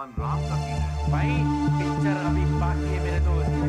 भगवान राम का सीन है भाई पिक्चर अभी बाकी है मेरे दोस्त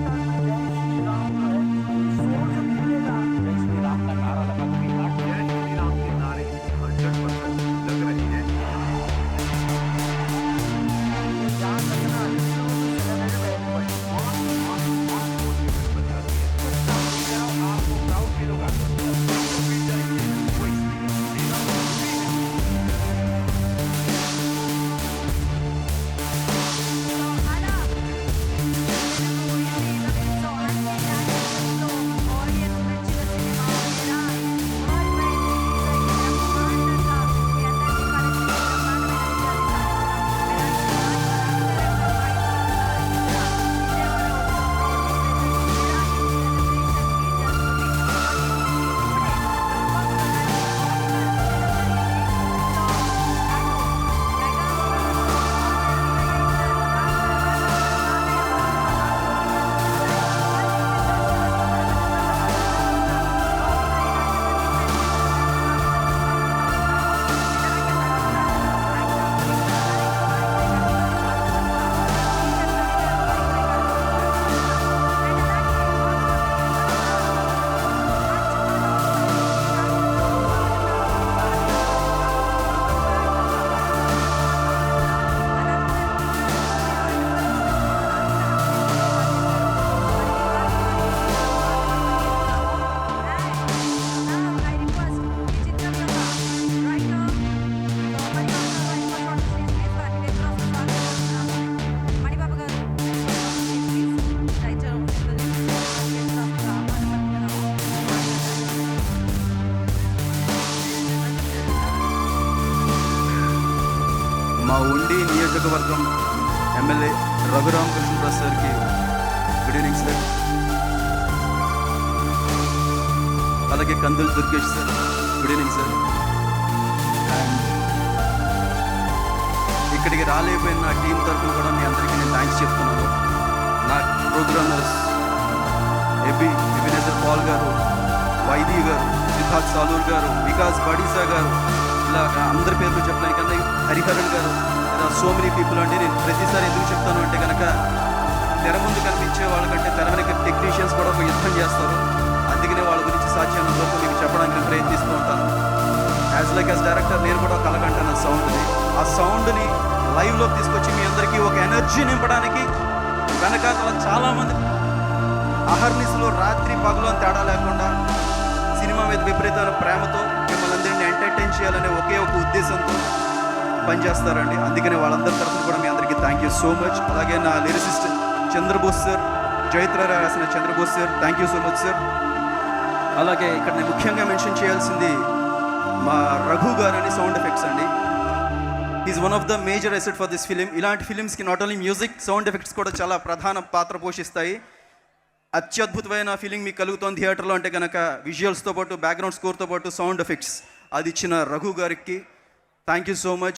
మా ఉండి నియోజకవర్గం ఎమ్మెల్యే రఘురామ్ కృష్ణప్రసాద్ సార్కి గుడ్ ఈవినింగ్ సార్ అలాగే Kandula Durgesh sir good evening sir ఇక్కడికి రాలేకపోయిన నా టీం తరఫున కూడా మీ అందరికీ నేను థ్యాంక్స్ చెప్తున్నాను. నా ప్రోగ్రామర్స్ ఎబి ఎబినేజర్ పాల్ గారు వైదీ గారు సిద్ధార్థ్ సాలూర్ గారు వికాస్ బడీసా గారు ఇలా అందరి పేర్లు చెప్పడానికి కానీ హరిహరన్ గారు ఇలా సో మెనీ పీపుల్ అంటే నేను ప్రతిసారి ఎందుకు చెప్తాను అంటే కనుక తెర ముందు కనిపించే వాళ్ళకంటే తెర వెనక టెక్నీషియన్స్ కూడా ఒక యుద్ధం చేస్తారు. అందుకనే వాళ్ళ గురించి సాధ్యం లోపు మీకు చెప్పడానికి నేను ప్రయత్నిస్తూ ఉంటాను. యాజ్ లైక్ యాజ్ డైరెక్టర్ నేను కూడా కలగంటాను సౌండ్ని ఆ సౌండ్ని లైవ్లోకి తీసుకొచ్చి మీ అందరికీ ఒక ఎనర్జీ నింపడానికి వెనకాతల చాలామంది అహర్నిస్లో రాత్రి పగలు అని తేడా లేకుండా సినిమా మీద విపరీతమైన ప్రేమతో మిమ్మల్ని అందరినీ ఎంటర్టైన్ ఉద్దేశంతో పనిచేస్తారండి అందుకనే వాళ్ళందరి తరఫున కూడా మీ అందరికీ థ్యాంక్ యూ సో మచ్ అలాగే నా లిరిసిస్ట్ చంద్రబోస్ సార్ జైత్ర రాసిన Chandrabose sir thank you so much sir అలాగే ఇక్కడ నేను ముఖ్యంగా మెన్షన్ చేయాల్సింది మా రఘు గారు అని సౌండ్ ఎఫెక్ట్స్ అండి. Is one of the major asset for this film ఇలాంటి ఫిలిమ్స్కి not only music sound effects కూడా చాలా ప్రధాన పాత్ర పోషిస్తాయి. అత్యద్భుతమైన ఫీలింగ్ మీకు కలుగుతోంది థియేటర్లో అంటే కనుక విజువల్స్తో పాటు బ్యాక్గ్రౌండ్ స్కోర్తో పాటు సౌండ్ ఎఫెక్ట్స్ అది ఇచ్చిన రఘు గారికి థ్యాంక్ యూ సో మచ్